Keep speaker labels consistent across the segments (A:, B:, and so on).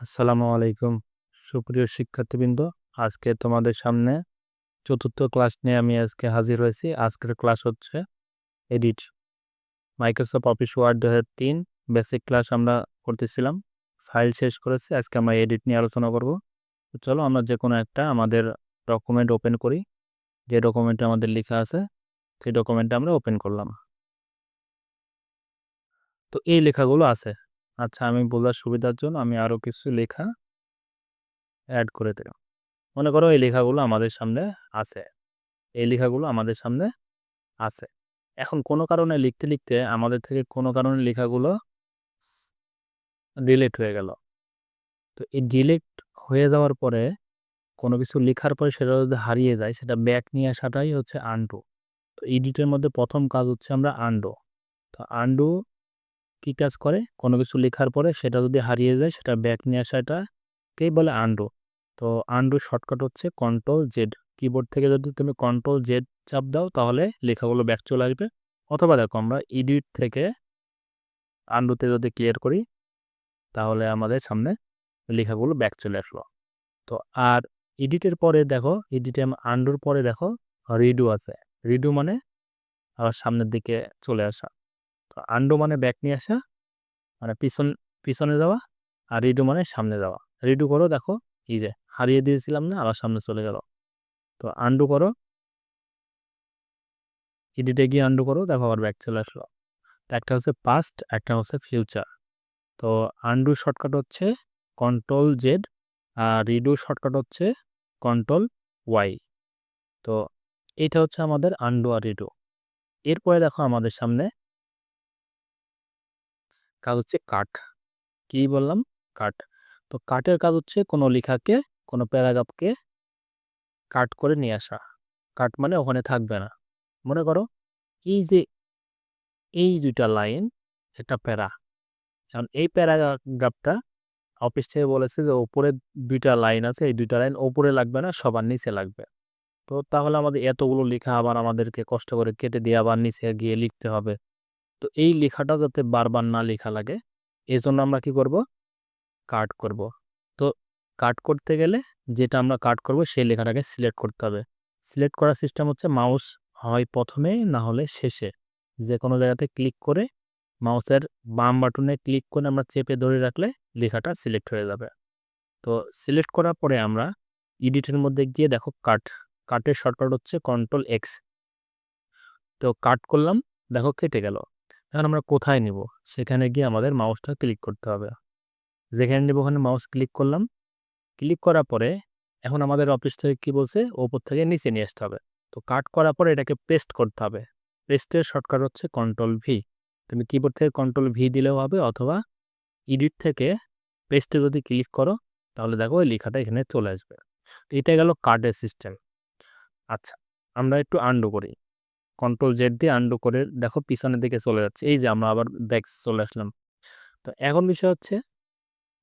A: আসসালামু আলাইকুম। সুপ্রিয় শিক্ষার্থীবৃন্দ, আজকে তোমাদের সামনে চতুর্থ ক্লাস নিয়ে আমি আজকে হাজির হয়েছি। আজকের ক্লাস হচ্ছে এডিট। মাইক্রোসফট অফিস ওয়ার্ড দু তিন বেসিক ক্লাস আমরা করতেছিলাম। ফাইল শেষ করেছি, আজকে আমরা এডিট নিয়ে আলোচনা করব। চলো আমরা যে কোনো একটা আমাদের ডকুমেন্ট ওপেন করি। যে ডকুমেন্টে আমাদের লেখা আছে, সেই ডকুমেন্টটা আমরা ওপেন করলাম। তো এই লেখাগুলো আছে। আচ্ছা আমি বলার সুবিধার জন্য আমি আরও কিছু লেখা অ্যাড করে দিলাম। মনে করো এই লেখাগুলো আমাদের সামনে আছে। এই লেখাগুলো আমাদের সামনে আছে। এখন কোনো কারণে লিখতে লিখতে আমাদের থেকে কোনো কারণে লেখাগুলো ডিলেট হয়ে গেল। তো এই ডিলেট হয়ে যাওয়ার পরে কোনো কিছু লেখার পরে সেটা যদি হারিয়ে যায়, সেটা ব্যাক নিয়ে আসাটাই হচ্ছে আন্ডু তো এডিটের মধ্যে প্রথম কাজ হচ্ছে আমরা আন্ডু তো আন্ডু কি কাজ করে? কোনো কিছু লেখার পরে সেটা যদি হারিয়ে যায়, সেটা ব্যাক নিয়ে আসাটাকেই বলে আন্ডু তো আন্ডু শর্টকাট হচ্ছে কন্ট্রোল জেড কিবোর্ড থেকে যদি তুমি কন্ট্রোল জেড চাপ দাও, তাহলে লেখাগুলো ব্যাক চলে আসবে। অথবা দেখো আমরা এডিট থেকে আন্ডুতে যদি ক্লিয়ার করি, তাহলে আমাদের সামনে লেখাগুলো ব্যাক চলে আসলো। তো আর এডিটের পরে দেখো এডিটে আন্ডুর পরে দেখো রিডু আছে। রিডু মানে আবার সামনের দিকে চলে আসা। তো আন্ডু মানে ব্যাক নিয়ে আসা মানে পিছন, পিছনে যাওয়া আর রিডু মানে সামনে যাওয়া। রিডু করো, দেখো, এই যে হারিয়ে দিয়েছিলাম না, আবার সামনে চলে গেল। তো আন্ডু করো। এডিটে গিয়ে আন্ডু করো, দেখো আবার ব্যাক চলে আসলো। তো একটা হচ্ছে পাস্ট একটা হচ্ছে ফিউচার তো আন্ডু শর্টকাট হচ্ছে কন্ট্রোল জেড আর রিডু শর্টকাট হচ্ছে কন্ট্রোল ওয়াই তো এটা হচ্ছে আমাদের আন্ডু আর রিডু। এরপরে দেখো আমাদের সামনে কাজ হচ্ছে কাট। কি বললাম? কাট। তো কাটের কাজ হচ্ছে কোনো লেখাকে, কোনো প্যারাগ্রাফকে কাট করে নিয়ে আসা। কাট মানে ওখানে থাকবে না। মনে করো এই যে এই দুইটা লাইন, একটা প্যারা। এখন এই প্যারাগ্রাফটা অফিস থেকে বলেছে যে ওপরে দুইটা লাইন আছে, এই দুইটা লাইন ওপরে লাগবে না, সবার নিচে লাগবে। তো তাহলে আমাদের এতগুলো লেখা আবার আমাদেরকে কষ্ট করে কেটে দিয়ে আবার নিচে গিয়ে লিখতে হবে। তো এই লেখাটা যাতে বারবার না লেখা লাগে এই জন্য আমরা কি করব? কাট করব। তো কাট করতে গেলে যেটা আমরা কাট করব সেই লেখাটাকে সিলেক্ট করতে হবে। সিলেক্ট করার সিস্টেম হচ্ছে মাউস হয় প্রথমে, না হলে শেষে। যে কোনো জায়গাতে ক্লিক করে মাউসের বাম বাটনে ক্লিক করে আমরা চেপে ধরে রাখলে লেখাটা সিলেক্ট হয়ে যাবে। তো সিলেক্ট করার পরে আমরা এডিটের মধ্যে গিয়ে দেখো কাট, কাটের শর্টকাট হচ্ছে কন্ট্রোল এক্স। তো কাট করলাম, দেখো কেটে গেল। এখন আমরা কোথায় নিব? সেখানে গিয়ে আমাদের মাউসটা ক্লিক করতে হবে। যেখানে নেব ওখানে মাউস ক্লিক করলাম। ক্লিক করার পরে এখন আমাদের অফিস থেকে কী বলছে? ওপর থেকে নিচে নিয়ে আসতে হবে। তো কাট করার পরে এটাকে পেস্ট করতে হবে। পেস্টের শর্টকাট হচ্ছে কন্ট্রোল ভি তুমি কিবোর্ড থেকে কন্ট্রোল ভি দিলেও হবে অথবা এডিট থেকে পেস্টে যদি ক্লিক করো, তাহলে দেখো ওই লেখাটা এখানে চলে আসবে। এটা গেল কার্ডের সিস্টেম আচ্ছা আমরা একটু আন্ডু করি। কন্ট্রোল জেড দিয়ে আন্ডু করে দেখো পিছনের দিকে চলে যাচ্ছে। এই যে আমরা আবার ব্যাক চলে আসলাম। তো এখন বিষয় হচ্ছে,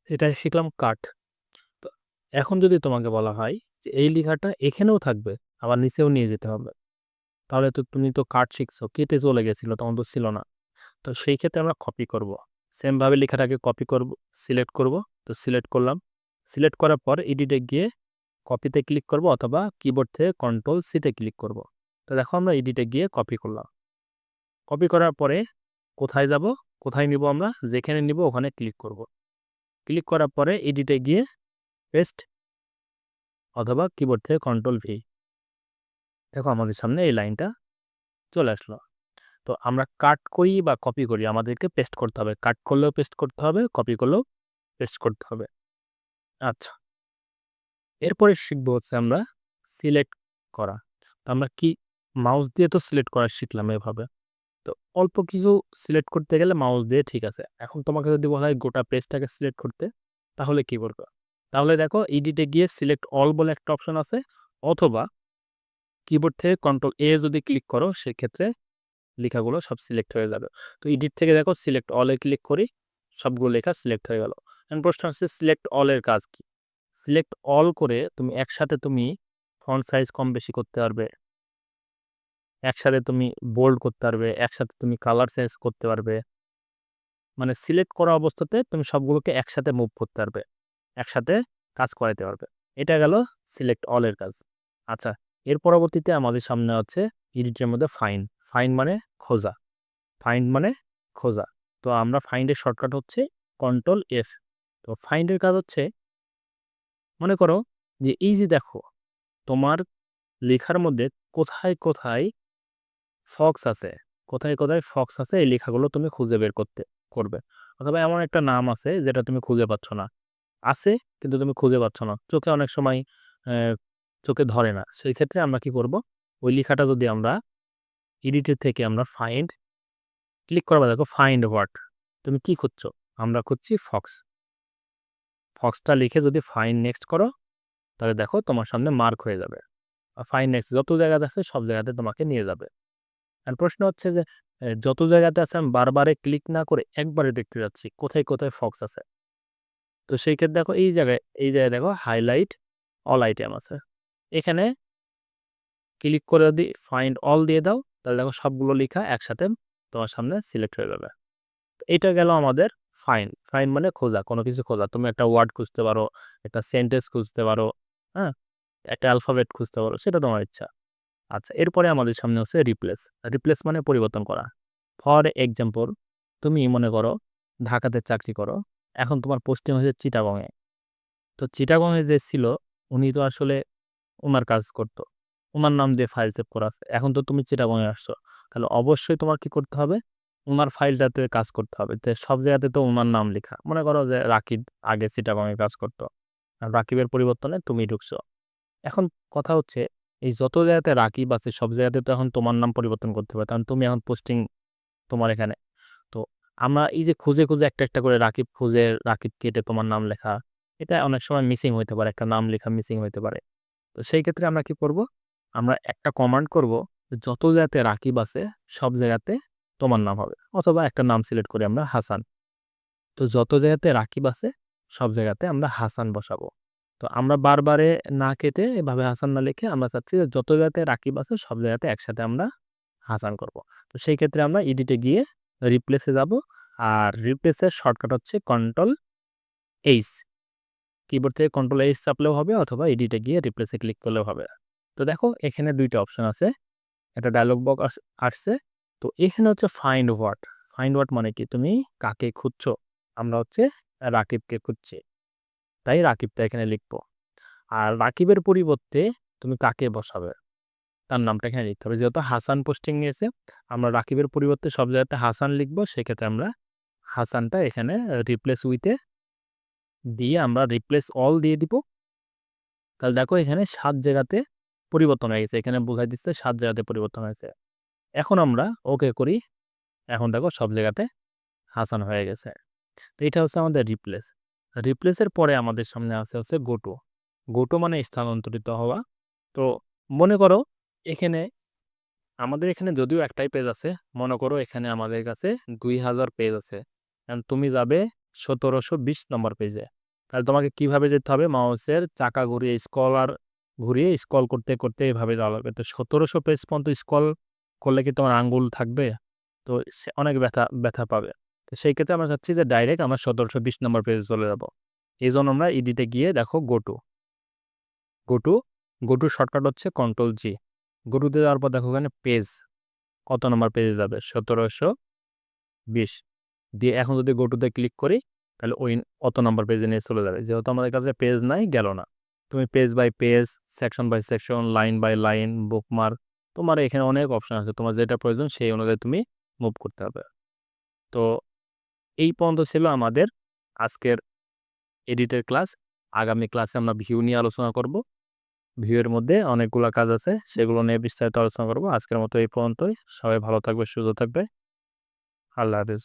A: এটা শিখলাম কাট তো এখন যদি তোমাকে বলা হয় যে এই লেখাটা এখানেও থাকবে, আবার নিচেও নিয়ে যেতে হবে। তাহলে তো তুমি তো কাট শিখছো, কেটে চলে গেছিল, তখন তো ছিল না। তো সেই ক্ষেত্রে আমরা কপি করব। সেমভাবে লেখাটাকে কপি করব সিলেক্ট করব। তো সিলেক্ট করলাম। সিলেক্ট করার পর এডিটে গিয়ে কপিতে ক্লিক করব অথবা কিবোর্ড থেকে কন্ট্রোল সিতে ক্লিক করব। তো দেখো আমরা এডিটে গিয়ে কপি করলাম। কপি করার পরে কোথায় যাব? কোথায় নিব আমরা? যেখানে নিব ওখানে ক্লিক করব। ক্লিক করার পরে এডিটে গিয়ে পেস্ট অথবা কিবোর্ড থেকে কন্ট্রোল ভি দেখো আমাদের সামনে এই লাইনটা চলে আসলো। তো আমরা কাট করি বা কপি করি আমাদেরকে পেস্ট করতে হবে। কাট করলেও পেস্ট করতে হবে কপি করলেও পেস্ট করতে হবে। আচ্ছা। এরপরে শিখব হচ্ছে আমরা সিলেক্ট করা। তো আমরা কি মাউস দিয়ে তো সিলেক্ট করা শিখলাম এভাবে। তো অল্প কিছু সিলেক্ট করতে গেলে মাউস দিয়ে ঠিক আছে। এখন তোমাকে যদি বলা হয় গোটা পেজটাকে সিলেক্ট করতে, তাহলে কি করবে তাহলে দেখো এডিটে গিয়ে সিলেক্ট অল বলে একটা অপশন আছে, অথবা কিবোর্ড থেকে কন্ট্রোল এ যদি ক্লিক করো, সেক্ষেত্রে লেখাগুলো সব সিলেক্ট হয়ে যাবে। তো এডিট থেকে দেখো সিলেক্ট অলে ক্লিক করি, সবগুলো লেখা সিলেক্ট হয়ে গেল। এখন প্রশ্ন হচ্ছে সিলেক্ট অলের কাজ কি? সিলেক্ট অল করে তুমি একসাথে তুমি ফন্ট সাইজ কম বেশি করতে পারবে। একসাথে তুমি বোল্ড করতে পারবে, একসাথে তুমি কালার চেঞ্জ করতে পারবে। মানে সিলেক্ট করা অবস্থাতে তুমি সবগুলোকে একসাথে মুভ করতে পারবে, একসাথে কাজ করাইতে পারবে। এটা গেল সিলেক্ট অলের কাজ। আচ্ছা এর পরবর্তীতে আমাদের সামনে হচ্ছে এডিটের মধ্যে ফাইন ফাইন মানে খোঁজা। ফাইন্ড মানে খোঁজা। তো আমরা ফাইন্ডের শর্টকাট হচ্ছে কন্ট্রোল এফ তো ফাইন্ডের কাজ হচ্ছে, মনে করো যে এই যে দেখো, তোমার লেখার মধ্যে কোথায় কোথায় ফক্স আছে। কোথায় কোথায় ফক্স আছে, এই লেখাগুলো তুমি খুঁজে বের করতে, করবে। অথবা এমন একটা নাম আছে যেটা তুমি খুঁজে পাচ্ছ না। আছে, কিন্তু তুমি খুঁজে পাচ্ছ না। চোখে অনেক সময় চোখে ধরে না। সেই ক্ষেত্রে আমরা কি করব? ওই লেখাটা যদি আমরা এডিটের থেকে আমরা ফাইন্ড ক্লিক করবা, দেখো ফাইন্ড ওয়ার্ড তুমি কি খুঁজছো? আমরা খুঁজছি ফক্স। ফক্সটা লিখে যদি ফাইন নেক্সট করো, তাহলে দেখো তোমার সামনে মার্ক হয়ে যাবে। আর ফাইন নেক্সট যত জায়গাতে আছে, সব জায়গাতে তোমাকে নিয়ে যাবে। আর প্রশ্ন হচ্ছে যে যত জায়গাতে আছে আমি বারবারে ক্লিক না করে একবারে দেখতে যাচ্ছি, কোথায় কোথায় ফক্স আছে? তো সেই ক্ষেত্রে দেখো এই জায়গায় এই জায়গায় দেখো হাইলাইট অল আইটেম আছে। এখানে ক্লিক করে যদি ফাইন্ড অল দিয়ে দাও, তাহলে দেখো সবগুলো লেখা একসাথে তোমার সামনে সিলেক্ট হয়ে যাবে। এটা গেল আমাদের ফাইন ফাইন মানে খোঁজা, কোনো কিছু খোঁজা। তুমি একটা ওয়ার্ড খুঁজতে পারো, একটা সেন্টেন্স খুঁজতে পারো হ্যাঁ? একটা অ্যালফাবেট খুঁজতে পারো, সেটা তোমার ইচ্ছা। আচ্ছা এরপরে আমাদের সামনে হচ্ছে রিপ্লেস রিপ্লেস মানে পরিবর্তন করা। ফর এক্সাম্পল তুমি মনে করো ঢাকাতে চাকরি করো। এখন তোমার পোস্টিং হয়েছে চিটাগংয়ে তো চিটাগংয়ে যে ছিল, উনি তো আসলে ওনার কাজ করতো। ওনার নাম দিয়ে ফাইল সেভ করা আছে। এখন তো তুমি চিটাগংয়ে আসছো। তাহলে অবশ্যই তোমার কি করতে হবে? ওনার ফাইলটাতে কাজ করতে হবে। যে সব জায়গাতে তো ওনার নাম লেখা। মনে করো যে রাকিব আগে চিটাগংয়ে কাজ করতো। রাকিবের পরিবর্তনে তুমি ঢুকছো। এখন কথা হচ্ছে এই যত জায়গাতে রাকিব আছে, সব জায়গাতে তো এখন তোমার নাম পরিবর্তন করতে হবে কারণ তুমি এখন পোস্টিং তোমার এখানে। তো আমরা এই যে খুঁজে খুঁজে একটা একটা করে রাকিব খুঁজে, রাকিব কেটে তোমার নাম লেখা, এটা অনেক সময় মিসিং হইতে পারে। একটা নাম লেখা মিসিং হইতে পারে। তো সেই ক্ষেত্রে আমরা কি করব? আমরা একটা কমান্ড করব যত জায়গাতে রাকিব আছে, সব জায়গাতে তোমার নাম হবে। অথবা একটা নাম সিলেক্ট করি আমরা হাসান। তো যত জায়গাতে রাকিব আছে, সব জায়গাতে আমরা হাসান বসাবো। তো আমরা বারবারে না কেটে এভাবে হাসান না লিখে আমরা চাচ্ছি যে যত জায়গাতে রাকিব আছে সব জায়গাতে একসাথে আমরা হাসান করব। তো সেই ক্ষেত্রে আমরা ইডিটে গিয়ে রিপ্লেসে যাব আর রিপ্লেসের শর্টকাট হচ্ছে কন্ট্রোল এইচ কিবোর্ড থেকে কন্ট্রোল এইচ চাপলেও হবে অথবা এডিটে গিয়ে রিপ্লেসে ক্লিক করলেও হবে। তো দেখো এখানে দুইটা অপশন আছে, একটা ডায়লগ বক্স আসছে। তো এখানে হচ্ছে ফাইন্ড ওয়ার্ড ফাইন্ড ওয়ার্ড মানে কি? তুমি কাকে খুঁজছো? আমরা হচ্ছে রাকিবকে খুঁজছি। তাই রাকিবটা এখানে লিখব। আর রাকিবের পরিবর্তে তুমি কাকে বসাবে? তার নামটা এখানে লিখতে হবে। যেহেতু হাসান পোস্টিং নিয়েছে, আমরা রাকিবের পরিবর্তে সব জায়গাতে হাসান লিখব। সেক্ষেত্রে আমরা হাসানটা এখানে রিপ্লেস উইথে দিয়ে আমরা রিপ্লেস অল দিয়ে দিব। তাহলে দেখো এখানে সাত জায়গাতে পরিবর্তন হয়ে গেছে। এখানে বোঝাই দিচ্ছে সাত জায়গাতে পরিবর্তন হয়েছে। এখন আমরা ওকে করি। এখন দেখো সব জায়গাতে হাসান হয়ে গেছে। তো এটা হচ্ছে আমাদের রিপ্লেস রিপ্লেসের পরে আমাদের সামনে আছে হচ্ছে গোটো গোটো মানে স্থানান্তরিত হওয়া। তো মনে করো এখানে, আমাদের এখানে যদিও একটাই পেজ আছে, মনে করো এখানে আমাদের কাছে দুই হাজার পেজ আছে। তুমি যাবে সতেরোশো বিশ নম্বর পেজে তাহলে তোমাকে কীভাবে যেতে হবে? মাউসের চাকা ঘুরিয়ে স্কলার ঘুরিয়ে স্কল করতে করতে এভাবে যাওয়া লাগবে। তো সতেরোশো পেজ পর্যন্ত স্কল করলে কি তোমার আঙ্গুল থাকবে? তো সে অনেক ব্যথা ব্যথা পাবে। তো সেই ক্ষেত্রে আমরা চাচ্ছি যে ডাইরেক্ট আমরা সতেরোশো বিশ নম্বর পেজে চলে যাব। এই জন্য আমরা ইডিতে গিয়ে দেখো go to go to go to shortcut হচ্ছে কন্ট্রোল জি গোটুতে যাওয়ার পর দেখো ওখানে পেজ কত নম্বর পেজে যাবে? সতেরোশো বিশ। দিয়ে এখন যদি গোটুতে ক্লিক করি, তাহলে ওই অত নম্বর পেজে নিয়ে চলে যাবে? যেহেতু আমাদের কাছে পেজ নাই, গেল না। তুমি page by page section by section line by line bookmark তোমার এখানে অনেক অপশান আছে। তোমার যেটা প্রয়োজন সেই অনুযায়ী তুমি মুভ করতে হবে। তো এই পর্যন্ত ছিল আমাদের আজকের এডিটের ক্লাস। আগামী ক্লাসে আমরা ভিউ নিয়ে আলোচনা করব। ভিউয়ের মধ্যে অনেকগুলো কাজ আছে, সেগুলো নিয়ে বিস্তারিত আলোচনা করব। আজকের মতো এই পর্যন্তই। সবাই ভালো থাকবে, সুস্থ থাকবে। আল্লাহ হাফিজ।